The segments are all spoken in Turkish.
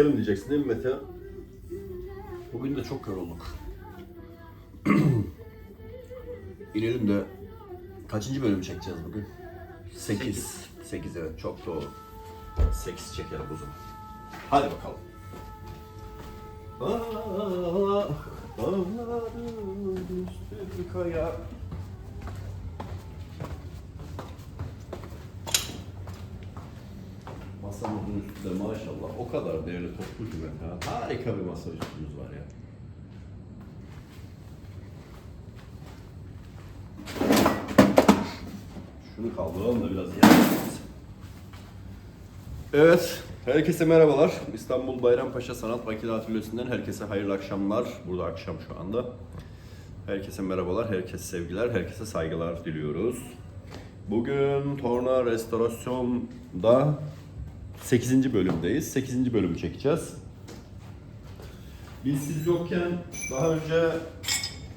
çekelim diyeceksin değil mi Mete? Bugün de çok yorulduk. İnelim de kaçıncı bölümü çekeceğiz bugün? 8. 8 evet çok doğru. 8 çekelim zaman. Hadi bakalım. Ah, dağların üstü kaya. Masamızın üstünde maşallah o kadar değerli toplu ben ya. Harika bir masa üstümüz var ya. Şunu kaldıralım da biraz yerleşiriz. Evet, herkese merhabalar. İstanbul Bayrampaşa Sanat Makine Atölyesi'nden herkese hayırlı akşamlar. Burada akşam şu anda. Herkese merhabalar, herkese sevgiler, herkese saygılar diliyoruz. Bugün Torna Restorasyon'da 8. bölümdeyiz. 8. bölümü çekeceğiz. Biz siz yokken daha önce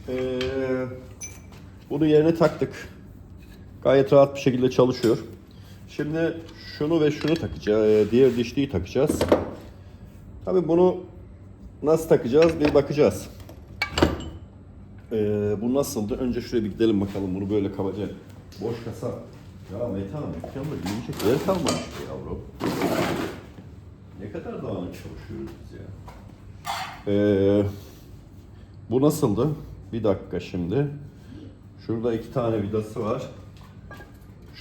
eee bunu yerine taktık. Gayet rahat bir şekilde çalışıyor. Şimdi şunu ve şunu takacağız. Diğer dişliği takacağız. Tabii bunu nasıl takacağız bir bakacağız. Eee, bu nasıldı? Önce şuraya bir gidelim bakalım. Bunu böyle kabaca boş kasa. Ya Mete Hanım dükkanda giyecek yer kalmamış yavrum. Ne kadar dağınık çalışıyoruz biz ya. Ee, bu nasıldı? Bir dakika şimdi. Şurada iki tane vidası var.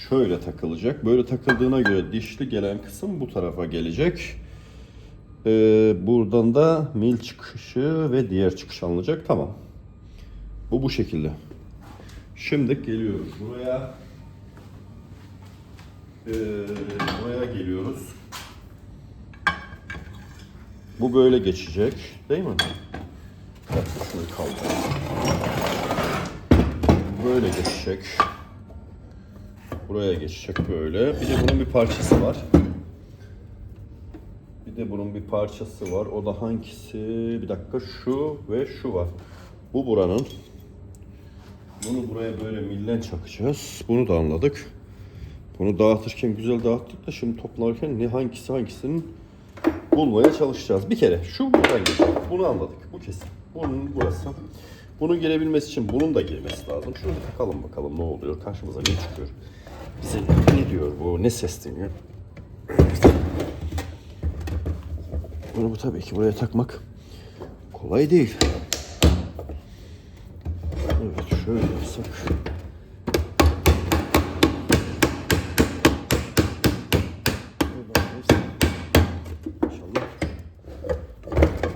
Şöyle takılacak. Böyle takıldığına göre dişli gelen kısım bu tarafa gelecek. Ee, buradan da mil çıkışı ve diğer çıkış alınacak. Tamam. Bu bu şekilde. Şimdi geliyoruz buraya. Ee, buraya geliyoruz. Bu böyle geçecek, değil mi? Şunu kaldırayım. Böyle geçecek. Buraya geçecek böyle. Bir de bunun bir parçası var. Bir de bunun bir parçası var. O da hangisi? Bir dakika şu ve şu var. Bu buranın. Bunu buraya böyle millen çakacağız. Bunu da anladık. Bunu dağıtırken güzel dağıttık da şimdi toplarken ne hangisi hangisinin bulmaya çalışacağız. Bir kere şu buradan geçecek. Bunu anladık. Bu kesin. Bunun burası. Bunun gelebilmesi için bunun da girmesi lazım. Şunu takalım bakalım ne oluyor. Karşımıza ne çıkıyor. Bize ne diyor bu? Ne sesleniyor? Bunu bu tabii ki buraya takmak kolay değil. Evet şöyle yapsak.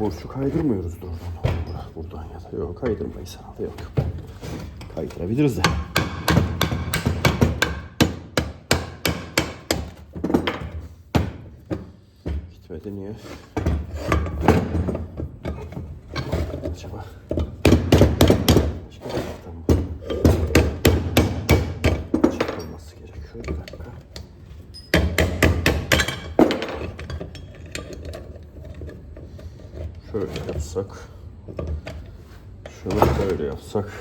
Borçlu kaydırmıyoruzdur oradan. Bura- Buradan ya da yok kaydırmayız herhalde yok. Kaydırabiliriz de. Gitmedi niye? Acaba başka bir taraftan mı? Çıkılması gerekiyor bir dakika. Şöyle yapsak. Şunu böyle yapsak.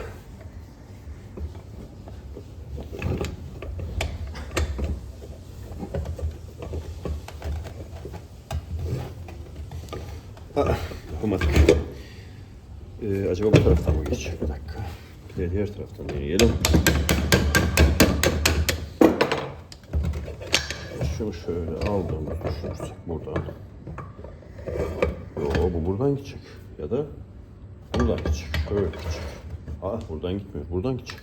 Ah, yapamadık. Ee, acaba bu taraftan mı geçecek? Bir dakika. Bir de diğer taraftan deneyelim. Şunu şöyle aldığımızı düşünürsek buradan. Yo bu buradan gidecek. Ya da buradan gidecek. Şöyle gidecek. Ah buradan gitmiyor. Buradan gidecek.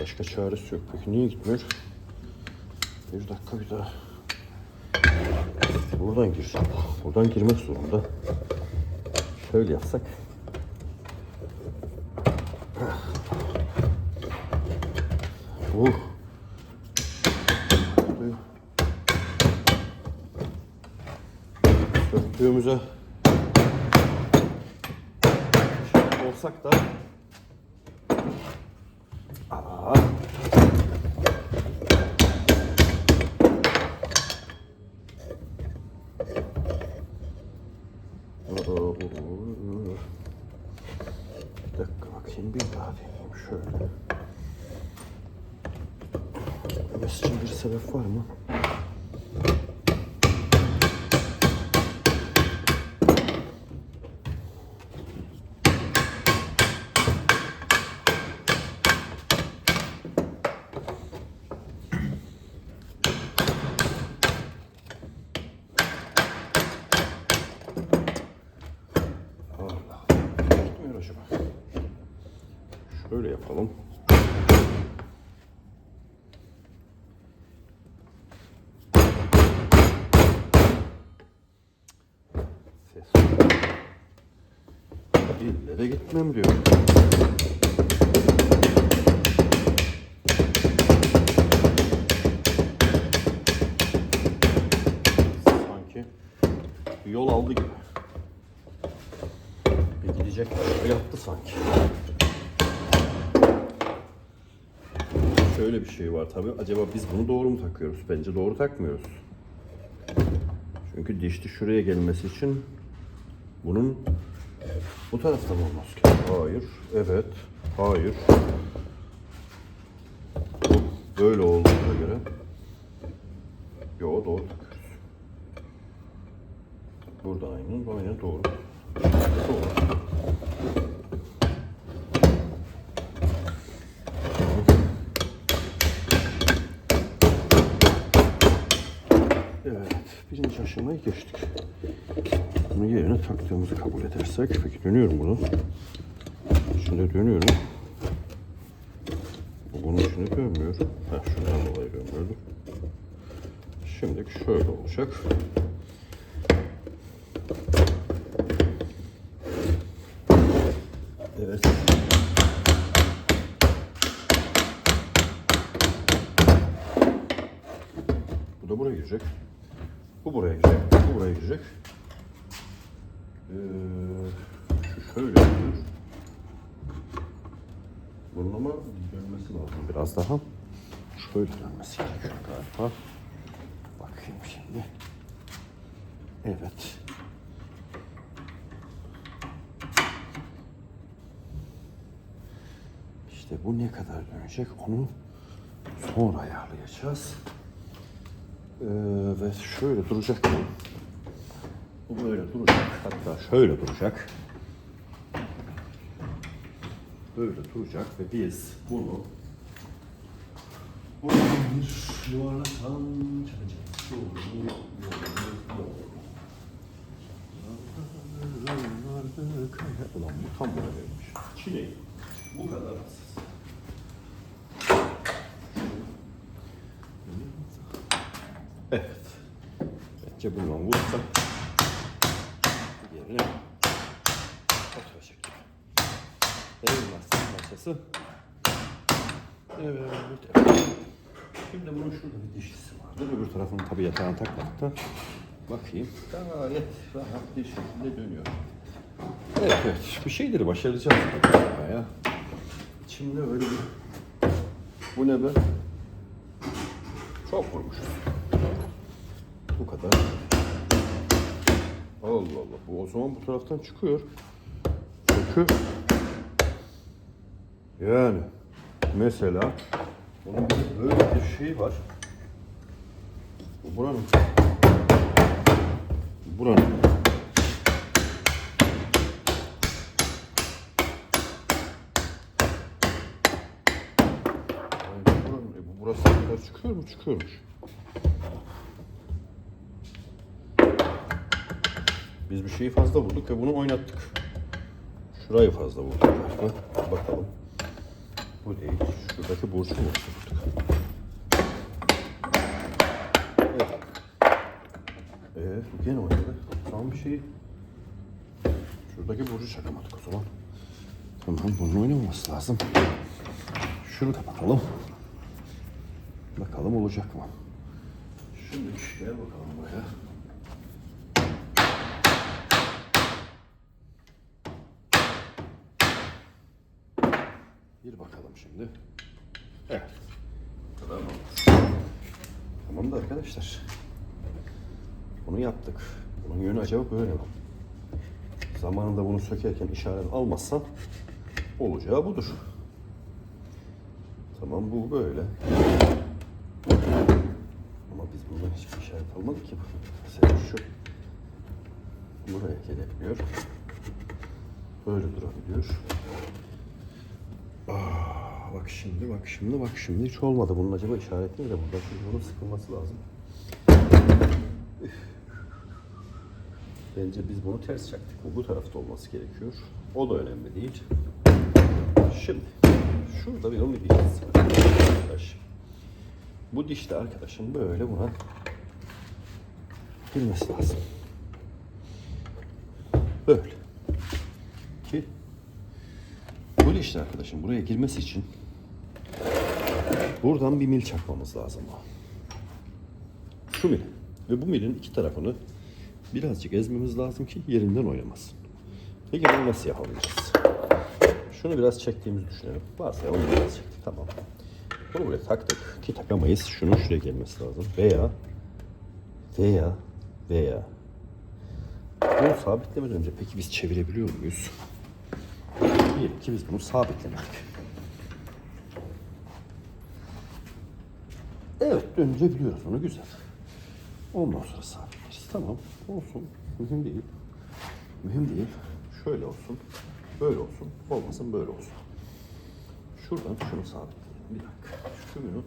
Başka çaresi yok. Peki niye gitmiyor? Bir dakika bir daha. Buradan girecek. Buradan girmek zorunda. Şöyle yapsak. Uh. Söktüğümüze olsak da Aa. Bir dakika bakayım bir daha deneyeyim şöyle. Gitmemesi için bir sebep var mı? Allah. Gitmiyor acaba. Şöyle yapalım. Ses. De gitmem diyor. Sanki yol aldı gibi. Bir gidecek bir yaptı sanki. Şöyle bir şey var tabi. Acaba biz bunu doğru mu takıyoruz? Bence doğru takmıyoruz. Çünkü dişli şuraya gelmesi için bunun bu tarafta mı olması gerekiyor? Hayır. Evet. Hayır. Böyle olduğuna göre Yo doğru takıyoruz. Burada aynı, aynı doğru. Doğru. Evet, birinci aşamayı geçtik. Bunu yerine taktığımızı kabul edersek, peki dönüyorum bunu. Şimdi dönüyorum. Bu Bunun içine dönmüyor. Ha, şundan dolayı dönmüyordu. Şimdi şöyle olacak. Evet. Bu da buraya girecek. Bu buraya girecek. Bu buraya girecek. Ee, şu şöyle. Bunun ama dönmesi lazım biraz daha. Şöyle dönmesi gerekiyor galiba. Bakayım şimdi. Evet. İşte bu ne kadar dönecek onu sonra ayarlayacağız. Ee, ve şöyle duracak? Bu böyle duracak. Hatta şöyle duracak. Böyle duracak ve biz bunu buradan bir yuvarlaktan çakacağız. Doğru, doğru, doğru. Ulan bu tam böyle vermiş. Çileği bu kadar hassas. Evet. Bence bundan vursa yerine oturacak. Değil parçası. Evet. Şimdi bunun şurada bir dişlisi vardır. Öbür tarafını tabii yatağına takmadık da. Bakayım. Gayet rahat bir şekilde dönüyor. Evet, evet. Bir şeyleri başaracağız ya. İçimde öyle bir... Bu ne be? Çok vurmuşuz. Bu kadar. Allah Allah. Bu o zaman bu taraftan çıkıyor. Çünkü yani mesela bunun böyle bir şey var. Bu buranın buranın e bu burası kadar çıkıyor mu? Çıkıyormuş. Biz bir şeyi fazla vurduk ve bunu oynattık. Şurayı fazla vurduk galiba. Bakalım. Bu değil. Şuradaki burcu mu vurduk? Evet. Ee, bu gene oynadı. Tamam bir şeyi. Şuradaki burcu çakamadık o zaman. Tamam bunun oynamaması lazım. Şunu kapatalım. Bakalım olacak mı? Şimdi gel bakalım buraya. Bakalım şimdi. Evet. Olmuş? Tamam da arkadaşlar. Bunu yaptık. Bunun yönü acaba böyle mi? Zamanında bunu sökerken işaret almazsan olacağı budur. Tamam bu böyle. bundan hiçbir işaret almadık ki. Mesela şu buraya gelebiliyor. Böyle durabiliyor. Bak şimdi, bak şimdi, bak şimdi hiç olmadı. Bunun acaba işareti nerede? Burada çünkü bunun sıkılması lazım. Bence biz bunu ters çaktık. Bu bu tarafta olması gerekiyor. O da önemli değil. Şimdi şurada bir onun bir dişlisi var. Arkadaş. Bu dişli arkadaşın böyle buna girmesi lazım. Böyle. Ki bu dişli arkadaşın buraya girmesi için buradan bir mil çakmamız lazım. Şu mil. Ve bu milin iki tarafını birazcık ezmemiz lazım ki yerinden oynamasın. Peki bunu nasıl yapabiliriz? Şunu biraz çektiğimizi düşünelim. Varsa onu biraz çektik. Tamam. Bunu buraya taktık ki takamayız. Şunun şuraya gelmesi lazım. Veya veya veya bunu sabitlemeden önce peki biz çevirebiliyor muyuz? Diyelim ki biz bunu sabitlemedik. Evet döndürebiliyoruz bunu güzel. Ondan sonra sabitleriz. Tamam olsun. Mühim değil. Mühim değil. Şöyle olsun. Böyle olsun. Olmasın böyle olsun. Şuradan şunu sabitleyelim. Bir dakika. Şunu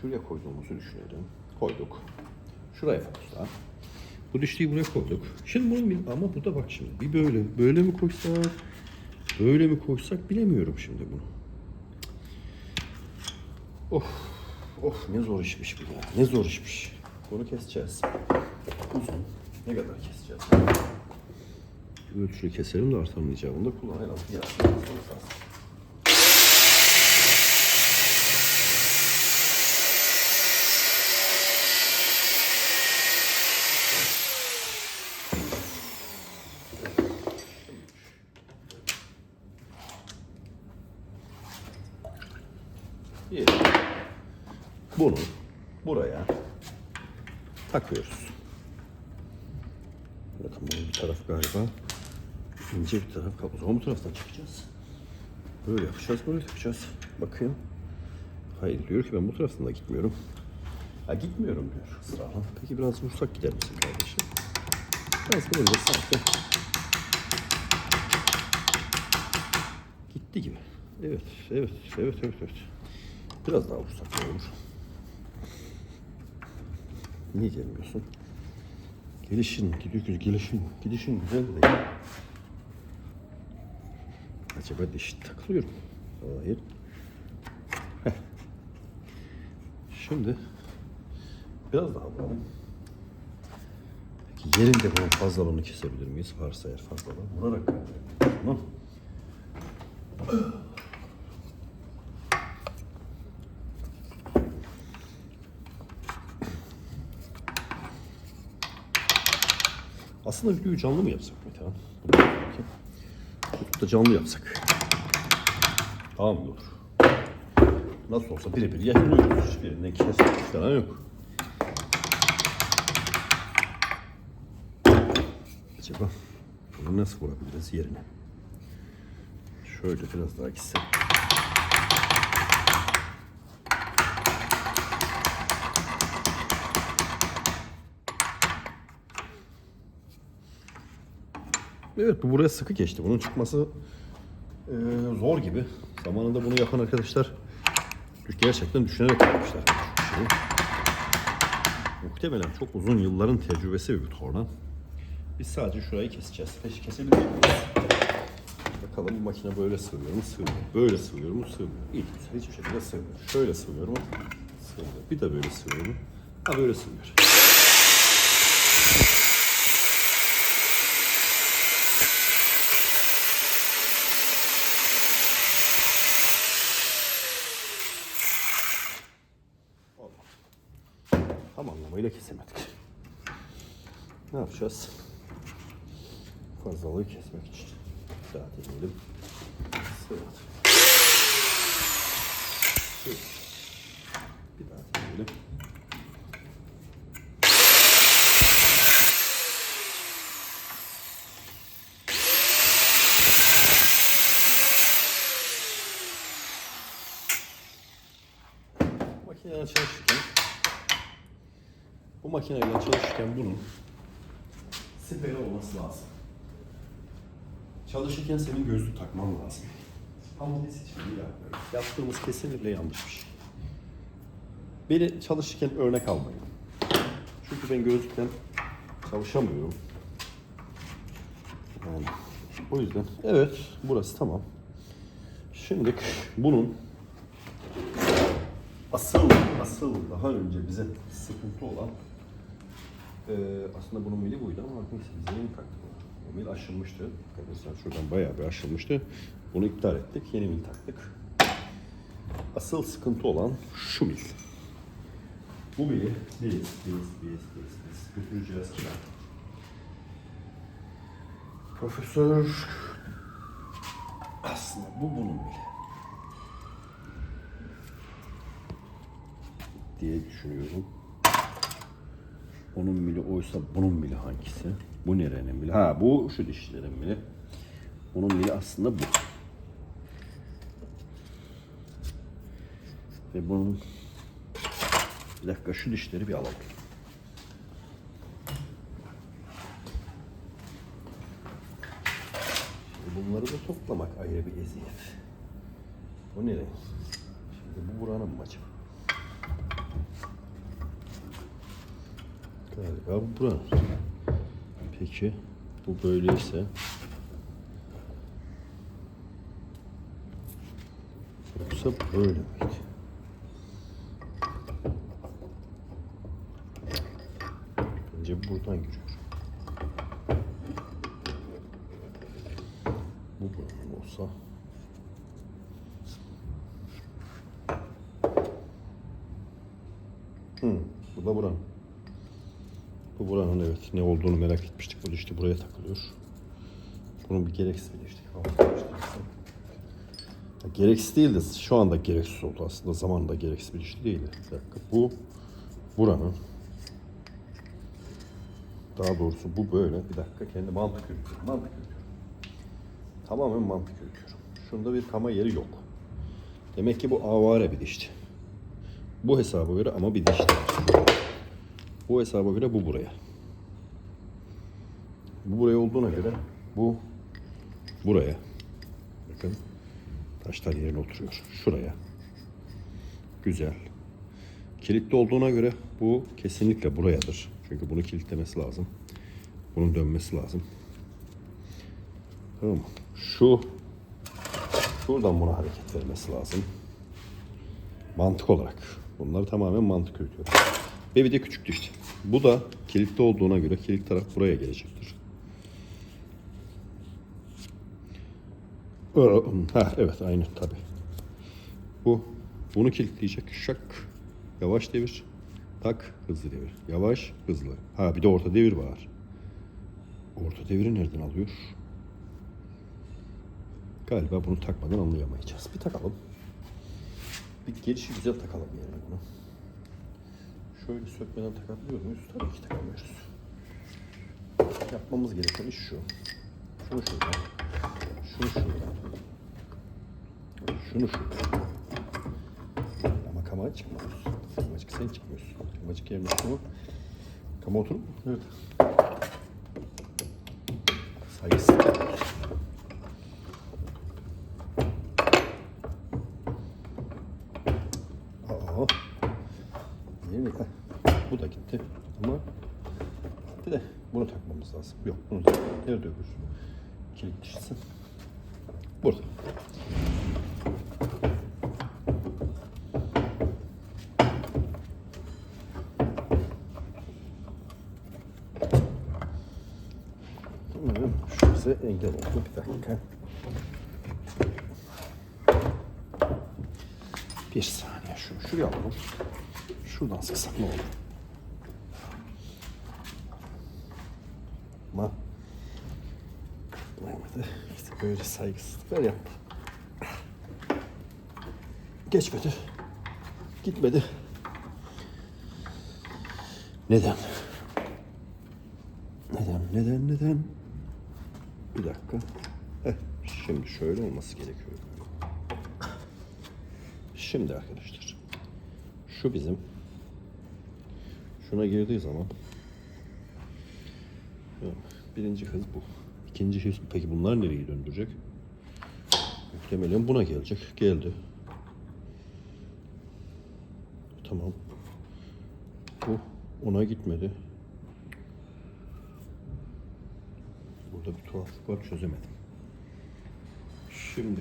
şuraya koyduğumuzu düşünelim. Koyduk. Şuraya fazla. Bu dişliği buraya koyduk. Şimdi bunun bir ama bu da bak şimdi bir böyle böyle mi koysak böyle mi koysak bilemiyorum şimdi bunu. Of of ne zor işmiş bu ya. Ne zor işmiş. Bunu keseceğiz. Uzun. Ne kadar keseceğiz? Ölçülü keselim de. Bunu da kullanalım. Ya, Diyelim. Bunu buraya takıyoruz. Bakın bunun bir taraf galiba ince bir taraf kablo. O zaman bu taraftan çıkacağız. Böyle yapacağız, böyle yapacağız. Bakayım. Hayır diyor ki ben bu taraftan da gitmiyorum. Ha gitmiyorum diyor ısrarla. Peki biraz vursak gider misin kardeşim? Biraz böyle sanki gitti gibi. Evet, evet, evet, evet, evet. Biraz daha vursak olur? Niye gelmiyorsun? Gelişin, gidiyor, gelişin, gidişin güzel değil. Acaba diş takılıyor mu? Hayır. Şimdi biraz daha vuralım. Peki yerinde bunun fazlalığını kesebilir miyiz? Varsa eğer fazlalığı vurarak Tamam. Aslında videoyu canlı mı yapsak Mete Han? YouTube'da canlı yapsak. Tamam mı olur? Nasıl olsa birebir yayınlıyoruz. Hiçbirinden kesmek falan yok. Acaba bunu nasıl vurabiliriz yerine? Şöyle biraz daha gitsek. Evet bu buraya sıkı geçti. Bunun çıkması e, zor gibi. Zamanında bunu yapan arkadaşlar gerçekten düşünerek yapmışlar. Muhtemelen çok uzun yılların tecrübesi bir torna. Biz sadece şurayı keseceğiz. Peki kesebilir miyiz? Bakalım bu makine böyle sığıyor mu? Sığmıyor. Böyle sığıyor mu? Sığmıyor. İyi güzel. Hiçbir şekilde sığmıyor. Şöyle sığıyor mu? Sığmıyor. Bir de böyle sığıyor mu? Ha böyle sığmıyor. Anlamıyla kesemedik. Ne yapacağız? Fazlalığı kesmek için. Daha deneyelim. Sıvat. Bir daha deneyelim. Makinenin çalışırken Bu makineyle çalışırken bunun siperi olması lazım. Çalışırken senin gözlük takman lazım. Ama biz hiç bunu yapmıyoruz. Yaptığımız kesinlikle yanlış bir şey. Beni çalışırken örnek almayın. Çünkü ben gözlükten çalışamıyorum. Yani o yüzden evet burası tamam. Şimdi bunun asıl asıl daha önce bize sıkıntı olan eee, aslında bunun mili buydu ama neyse biz yeni taktık onu? O mil aşılmıştı. Arkadaşlar şuradan bayağı bir aşılmıştı. Bunu iptal ettik. Yeni mil taktık. Asıl sıkıntı olan şu mil. Bu mili biz, biz, biz, biz, biz götüreceğiz? Profesör aslında bu bunun mili. diye düşünüyorum. Onun mili oysa bunun mili hangisi? Bu nerenin mili? Ha bu şu dişlerin mili. Bunun mili aslında bu. Ve bunun bir dakika şu dişleri bir alalım. Şimdi bunları da toplamak ayrı bir eziyet. Bu ne? Şimdi bu buranın mı acaba? Galiba bu buranın. Peki bu böyleyse yoksa böyle miydi? Bence buradan giriyor. Bu buranın olsa Hı, bu da buranın. Bu buranın evet ne olduğunu merak etmiştik. Bu işte buraya takılıyor. Bunun bir gereksiz işte. Gereksiz değil de şu anda gereksiz oldu aslında. Zamanında gereksiz bir işte değildi. Bir dakika. Bu buranın daha doğrusu bu böyle. Bir dakika kendi mantık yürütüyorum. Mantık yürütüyorum. Tamamen mantık yürütüyorum. Şunda bir kama yeri yok. Demek ki bu avare bir dişti. Bu hesaba göre ama bir dişti. Bu hesaba göre bu buraya. Bu buraya olduğuna göre bu buraya. Bakın taşlar yerine oturuyor. Şuraya. Güzel. Kilitli olduğuna göre bu kesinlikle burayadır. Çünkü bunu kilitlemesi lazım. Bunun dönmesi lazım. Tamam? Şu şuradan buna hareket vermesi lazım. Mantık olarak. Bunları tamamen mantık yürütüyorum. Ve bir de küçük diş. Bu da kilitli olduğuna göre kilit taraf buraya gelecektir. Ha evet aynı tabi. Bu bunu kilitleyecek. Şak. Yavaş devir. Tak hızlı devir. Yavaş hızlı. Ha bir de orta devir var. Orta deviri nereden alıyor? Galiba bunu takmadan anlayamayacağız. Bir takalım. Bir gelişi güzel takalım yerine bunu. Şöyle sökmeden takabiliyor muyuz? Tabii ki takamıyoruz. Yapmamız gereken iş şu. Şunu şuradan. Şunu şuradan. Şunu şuradan. Ama kama çıkmıyoruz. Kamacık sen çıkmıyorsun. Kamacık yerine şunu. Kama otur mu? Evet. Sayısız. Aa. Değil mi? Heh, Bu da gitti. Ama bir de bunu takmamız lazım. Yok bunu da. Nerede öbür? Kilit dişisi. Burada. Umarım şu bize engel oldu. Bir dakika. Bir saniye şunu şuraya alalım. Şuradan sıksak ne olur? Ama Mehmet'e işte böyle saygısızlıklar yaptı. Geçmedi. Gitmedi. Neden? Neden, neden, neden? Bir dakika. Heh, şimdi şöyle olması gerekiyor. Şimdi arkadaşlar. Şu bizim şuna girdiği zaman birinci hız bu. İkinci hız peki bunlar nereye döndürecek? Muhtemelen buna gelecek. Geldi. Tamam. Bu ona gitmedi. Burada bir tuhaflık var çözemedim. Şimdi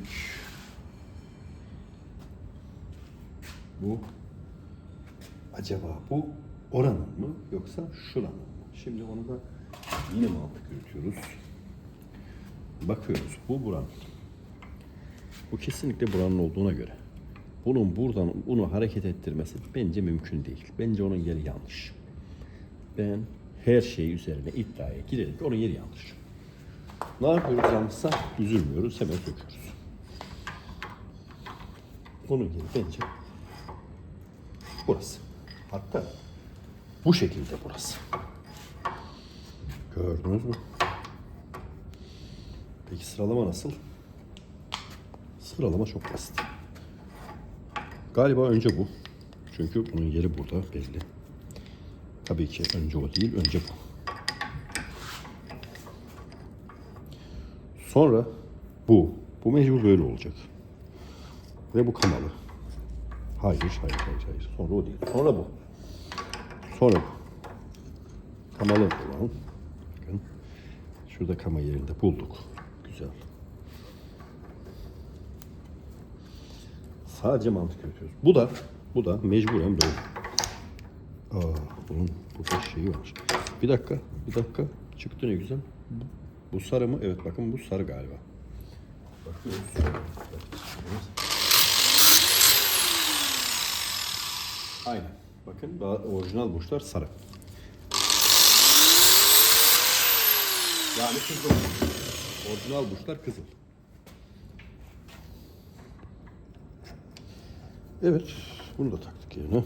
bu acaba bu oranın mı yoksa şuranın mı? Şimdi onu da yine mantık yürütüyoruz. Bakıyoruz bu buranın. Bu kesinlikle buranın olduğuna göre. Bunun buradan bunu hareket ettirmesi bence mümkün değil. Bence onun yeri yanlış. Ben her şey üzerine iddiaya girelim ki onun yeri yanlış. Ne yapıyoruz yanlışsa üzülmüyoruz hemen söküyoruz. Onun yeri bence burası. Hatta bu şekilde burası. Gördünüz mü? Peki sıralama nasıl? Sıralama çok basit. Galiba önce bu. Çünkü bunun yeri burada belli. Tabii ki önce o değil, önce bu. Sonra bu. Bu mecbur böyle olacak. Ve bu kamalı. Hayır, hayır, hayır, hayır. Sonra o değil. Sonra bu. Sonra bu. Kamalı olan. Bakın. Şurada kama yerinde bulduk. Güzel. Sadece mantık yürütüyoruz. Bu da bu da mecburen böyle. Aa, bunun burada şeyi var. Bir dakika, bir dakika. Çıktı ne güzel. Bu, sarı mı? Evet bakın bu sarı galiba. Bakıyoruz. Aynen. Bakın daha orijinal burçlar sarı. Yani kızıl. Orijinal burçlar kızıl. Evet, bunu da taktık yerine.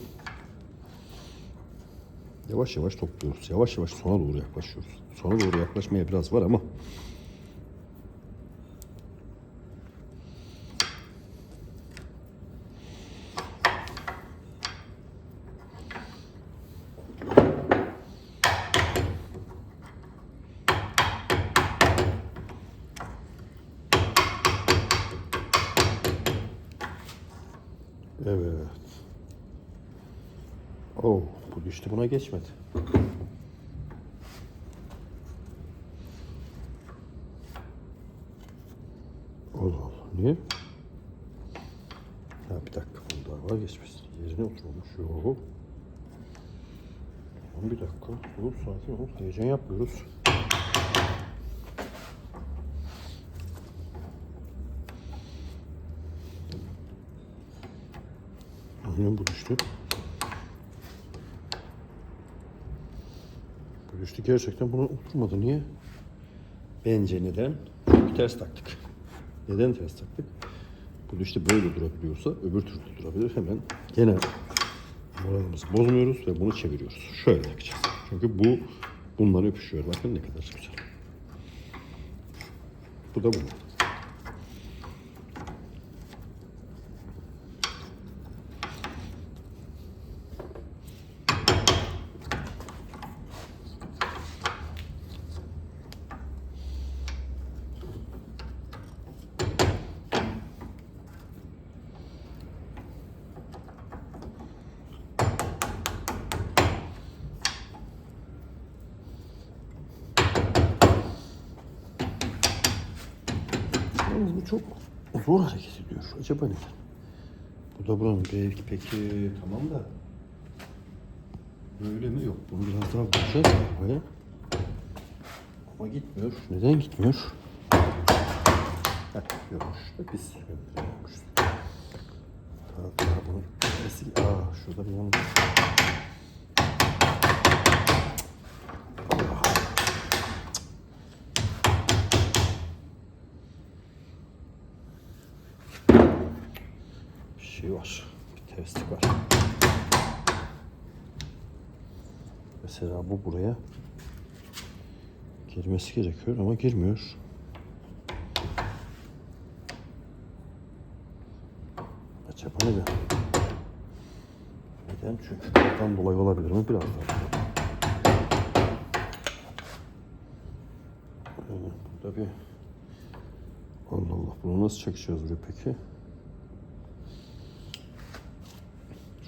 Yavaş yavaş topluyoruz. Yavaş yavaş sona doğru yaklaşıyoruz. Sona doğru yaklaşmaya biraz var ama Evet. Oh, bu düştü buna geçmedi. Allah Allah, niye? Ha bir dakika, bunu daha var geçmiş. Yerine oturmuş. Yok. Tamam bir dakika. Dur sakin ol. Heyecan yapmıyoruz. Aynen bu düştü. Düştü gerçekten buna oturmadı. Niye? Bence neden? Çünkü ters taktık. Neden ters taktık? Bu düştü böyle durabiliyorsa öbür türlü durabilir. Hemen gene moralimizi bozmuyoruz ve bunu çeviriyoruz. Şöyle yapacağız. Çünkü bu bunları öpüşüyor. Bakın ne kadar güzel. Bu da bu. Yalnız bu çok zor hareket ediyor. Acaba neden? Bu da buranın belki peki tamam da böyle mi yok? Bunu biraz daha vuracağız arabaya. Ama gitmiyor. Neden gitmiyor? Heh, görmüş. Biz görmüşüz. Daha, daha bunu. Aa şurada bir yanlış. bir şey var. Bir terslik var. Mesela bu buraya girmesi gerekiyor ama girmiyor. Acaba neden? Neden? Çünkü kaptan dolayı olabilir mi? Biraz daha. Yani burada bir... Allah Allah bunu nasıl çekeceğiz buraya peki?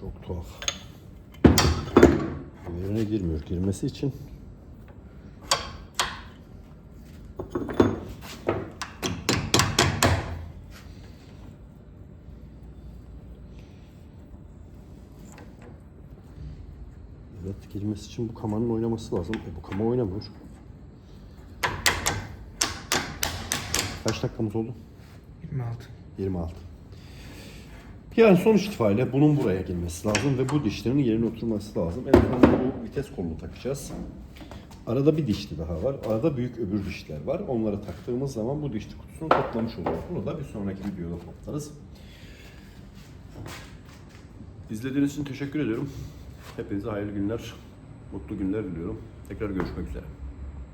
Çok tuhaf. Yerine girmiyor. Girmesi için Evet girmesi için bu kamanın oynaması lazım. E, bu kama oynamıyor. Kaç dakikamız oldu? 26. 26. Yani sonuç itibariyle bunun buraya girmesi lazım ve bu dişlerin yerine oturması lazım. En sonunda bu vites kolunu takacağız. Arada bir dişli daha var. Arada büyük öbür dişler var. Onları taktığımız zaman bu dişli kutusunu toplamış oluyoruz. Bunu da bir sonraki videoda toplarız. İzlediğiniz için teşekkür ediyorum. Hepinize hayırlı günler, mutlu günler diliyorum. Tekrar görüşmek üzere.